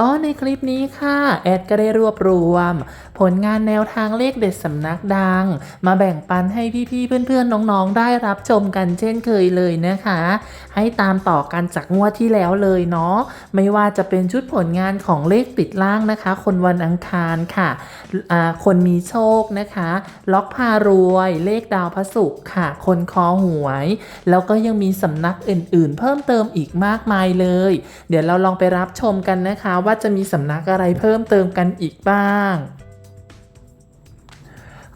ก็ในคลิปนี้ค่ะ แอดก็ได้รวบรวม ผลงานแนวทางเลขเด็ดสำนักดัง มาแบ่งปันให้พี่ๆเพื่อนๆน้องๆ ได้รับชมกันเช่นเคยเลยนะคะ ให้ตามต่อกันจากงวดที่แล้วเลยเนาะไม่ว่าจะเป็นชุดผลงานของเลขติดล่างนะคะ คนวันอังคารค่ะคนมีโชคนะคะ ล็อกพารวยเลขดาวพระศุกร์ค่ะ คนคอหวย แล้วก็ยังมีสำนักอื่นๆ เพิ่มเติมอีกมากมายเลย เดี๋ยวเราลองไปรับชมกันนะคะว่าว่าจะมีสำนักอะไรเพิ่มเติมกันอีกบ้าง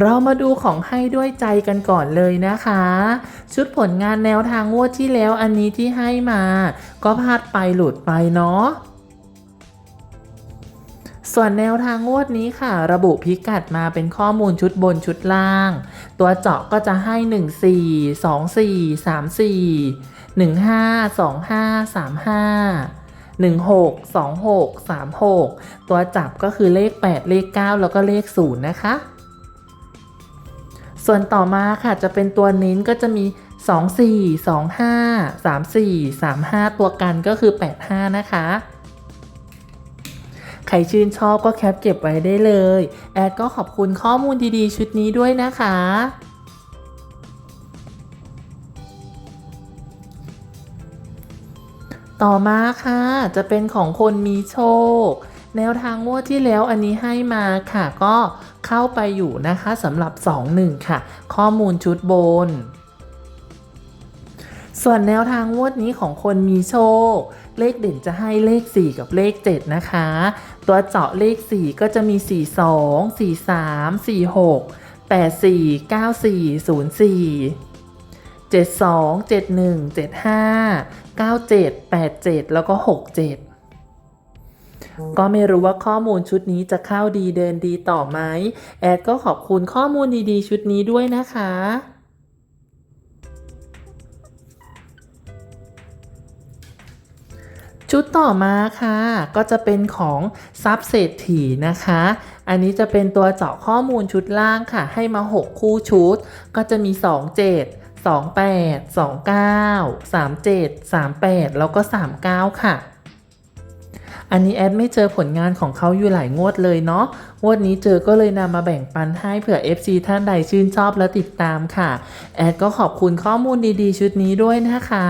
เรามาดูของให้ด้วยใจกันก่อนเลยนะคะ ชุดผลงานแนวทางงวดที่แล้วอันนี้ที่ให้มา ก็พลาดไปหลุดไปเนาะส่วนแนวทางงวดนี้ค่ะ ระบุพิกัดมาเป็นข้อมูลชุดบนชุดล่าง ตัวเจาะก็จะให้ 1 4 2 4 3 4 1 5 2 5 3 5 1 6 2 6 3 6 ตัวจับก็คือเลข 8 เลข 9 แล้วก็เลข 0 นะคะ ส่วนต่อมาค่ะจะเป็นตัวเน้นก็จะมี 2 4 2 5 3 4 3 5 ตัวกันก็คือ 8 5 นะคะ ใครชื่นชอบก็แคปเก็บไว้ได้เลย แอดก็ขอบคุณข้อมูลดีๆ ชุดนี้ด้วยนะคะต่อมาค่ะจะเป็นของคนมีโชค แนวทางงวดที่แล้วอันนี้ให้มาค่ะก็ เข้าไปอยู่นะคะสำหรับ 2-1 ค่ะ ข้อมูลชุดบน ส่วนแนวทางงวดนี้ของคนมีโชค เลขเด่นจะให้เลข 4 กับเลข 7 นะคะ ตัวเจาะเลข 4 ก็จะมี 42 43 46 84 94 04 72 71 75 97 87 แล้วก็ 67 ก็ไม่รู้ว่าข้อมูลชุดนี้จะเข้าดีเดินดีต่อไหมแอดก็ขอบคุณข้อมูลดีๆ ชุดนี้ด้วยนะคะชุดต่อมาค่ะ ก็จะเป็นของซับเศรษฐีนะคะ อันนี้จะเป็นตัวเจาะข้อมูลชุดล่างค่ะ ให้มา 6 คู่ชุด ก็จะมี 27 28 29 37 38 แล้วก็ 39 ค่ะ อันนี้แอดไม่เจอผลงานของเขาอยู่หลายงวดเลยเนาะ งวดนี้เจอก็เลยนำมาแบ่งปันให้เผื่อ FC ท่านใดชื่นชอบและติดตามค่ะ แอดก็ขอบคุณข้อมูลดีๆ ชุดนี้ด้วยนะคะ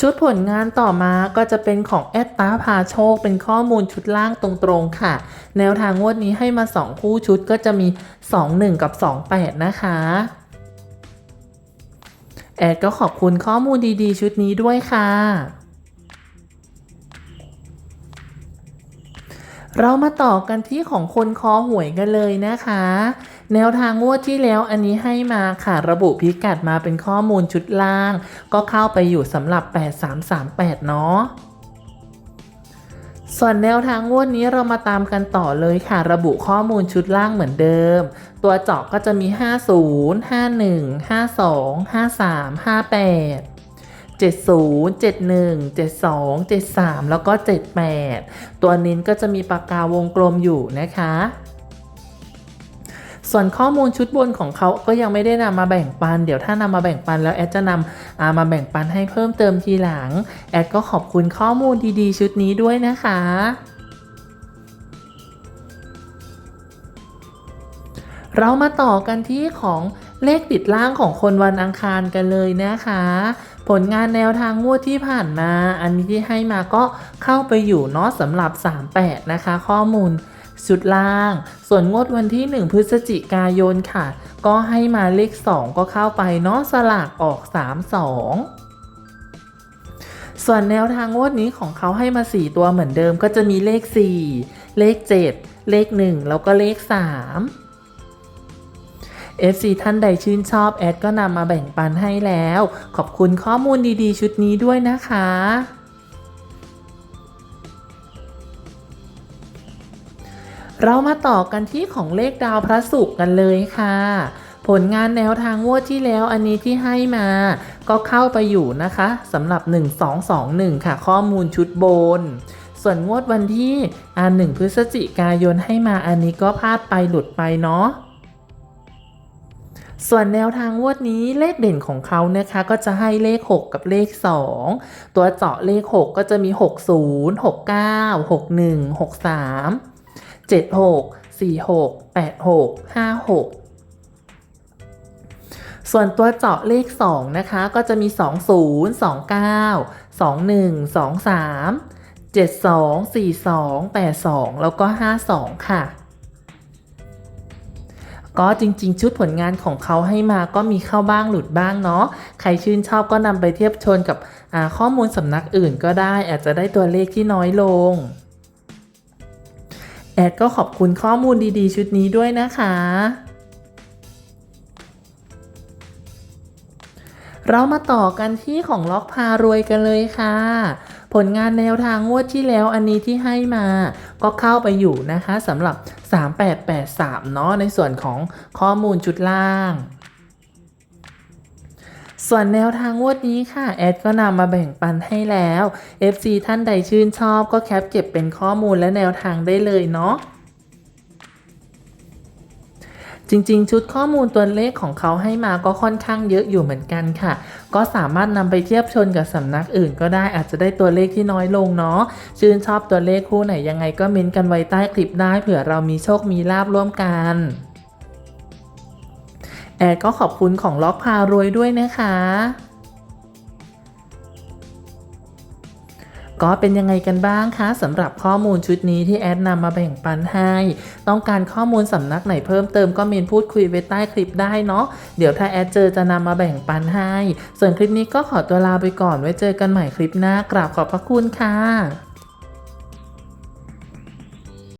ชุดผลงานต่อมาก็จะเป็นของแอดตาพาโชค เป็นข้อมูลชุดล่างตรงๆค่ะ แนวทางงวดนี้ให้มา 2 คู่ชุดก็จะมี 21 กับ 28 นะคะ แอดก็ขอบคุณข้อมูลดีๆ ชุดนี้ด้วยค่ะ เรามาต่อกันที่ของคนคอหวยกันเลยนะคะ แนวทางงวดที่แล้วอันนี้ให้มาค่ะ ระบุพิกัดมาเป็นข้อมูลชุดล่าง ก็เข้าไปอยู่สำหรับ 8338 เนาะ ส่วนแนวทางงวดนี้เรามาตามกันต่อเลยค่ะ ระบุข้อมูลชุดล่างเหมือนเดิม ตัวเจาะก็จะมี 50 51 52 53 58 70 71 72 73 แล้วก็ 78 ตัวนิ้นก็จะมีปากกาวงกลมอยู่นะคะ ส่วนข้อมูลชุดบนของเขาก็ยังไม่ได้นำมาแบ่งปัน เดี๋ยวถ้านำมาแบ่งปันแล้วแอดจะนำามาแบ่งปันให้เพิ่มเติมทีหลัง แอดก็ขอบคุณข้อมูลดีๆ ชุดนี้ด้วยนะคะเรามาต่อกันที่ของเลขติดล่างของคนวันอังคารกันเลยนะคะ ผลงานแนวทางงวดที่ผ่านมา อันนี้ที่ให้มาก็เข้าไปอยู่เนาะสำหรับ 38 นะคะ ข้อมูล ชุดล่าง ส่วนงวดวันที่ 1 พฤศจิกายนค่ะ ก็ให้มาเลข 2 ก็เข้าไปเนาะสลากออก 32ส่วนแนวทางงวดนี้ของเขาให้มา 4 ตัวเหมือนเดิมก็จะมีเลข 4 เลข 7 เลข 1 แล้วก็เลข 3 FC ท่านใดชื่นชอบแอดก็นำมาแบ่งปันให้แล้ว ขอบคุณข้อมูลดีๆ ชุดนี้ด้วยนะคะ เรามาต่อกันที่ของเลขดาวพระศุกร์กันเลยค่ะ ผลงานแนวทางงวดที่แล้วอันนี้ที่ให้มา ก็เข้าไปอยู่นะคะสำหรับ 1221 ค่ะ ข้อมูลชุดบน ส่วนงวดวันที่อ่า1พฤศจิกายนให้มาอันนี้ก็พลาดไปหลุดไปเนาะส่วนแนวทางงวดนี้เลขเด่นของเขานะคะก็จะให้เลข 6 กับเลข 2 ตัวเจาะเลข 6 ก็จะมี 60 69 61 63 76 46 86 56 ส่วนตัวเจาะเลข 2 นะคะ ก็จะมี 20 29 21 23 72 42 82 แล้วก็ 52 ค่ะ ก็จริงๆ ชุดผลงานของเขาให้มาก็มีเข้าบ้างหลุดบ้างเนาะ ใครชื่นชอบก็นำไปเทียบชนกับข้อมูลสำนักอื่นก็ได้อาจจะได้ตัวเลขที่น้อยลง แอดก็ขอบคุณข้อมูลดีๆ ชุดนี้ด้วยนะคะ เรามาต่อกันที่ของล็อกพารวยกันเลยค่ะ ผลงานแนวทางงวดที่แล้วอันนี้ที่ให้มา ก็เข้าไปอยู่นะคะสำหรับ 3883 เนาะในส่วนของข้อมูลชุดล่าง ส่วนแนวทางงวดนี้ค่ะ แอดก็นำมาแบ่งปันให้แล้ว FC ท่านใดชื่นชอบก็แคปเก็บเป็นข้อมูลและแนวทางได้เลยเนาะจริง ๆ ชุดข้อมูลตัวเลขของเขาให้มาก็ค่อนข้างเยอะอยู่เหมือนกันค่ะ ก็สามารถนำไปเทียบชนกับสำนักอื่นก็ได้อาจจะได้ตัวเลขที่น้อยลงเนาะชื่นชอบตัวเลขคู่ไหนยังไงก็เม้นกันไว้ใต้คลิปได้เผื่อเรามีโชคมีลาบร่วมกัน แอดก็ขอบคุณของล็อกพารวยด้วยนะคะ ก็เป็นยังไงกันบ้างคะสำหรับข้อมูลชุดนี้ที่แอดนำมาแบ่งปันให้ ต้องการข้อมูลสำนักไหนเพิ่มเติมก็เมนพูดคุยไว้ใต้คลิปได้เนาะเดี๋ยวถ้าแอดเจอจะนำมาแบ่งปันให้ ส่วนคลิปนี้ก็ขอตัวลาไปก่อนไว้เจอกันใหม่คลิปหน้ากราบขอบพระคุณค่ะ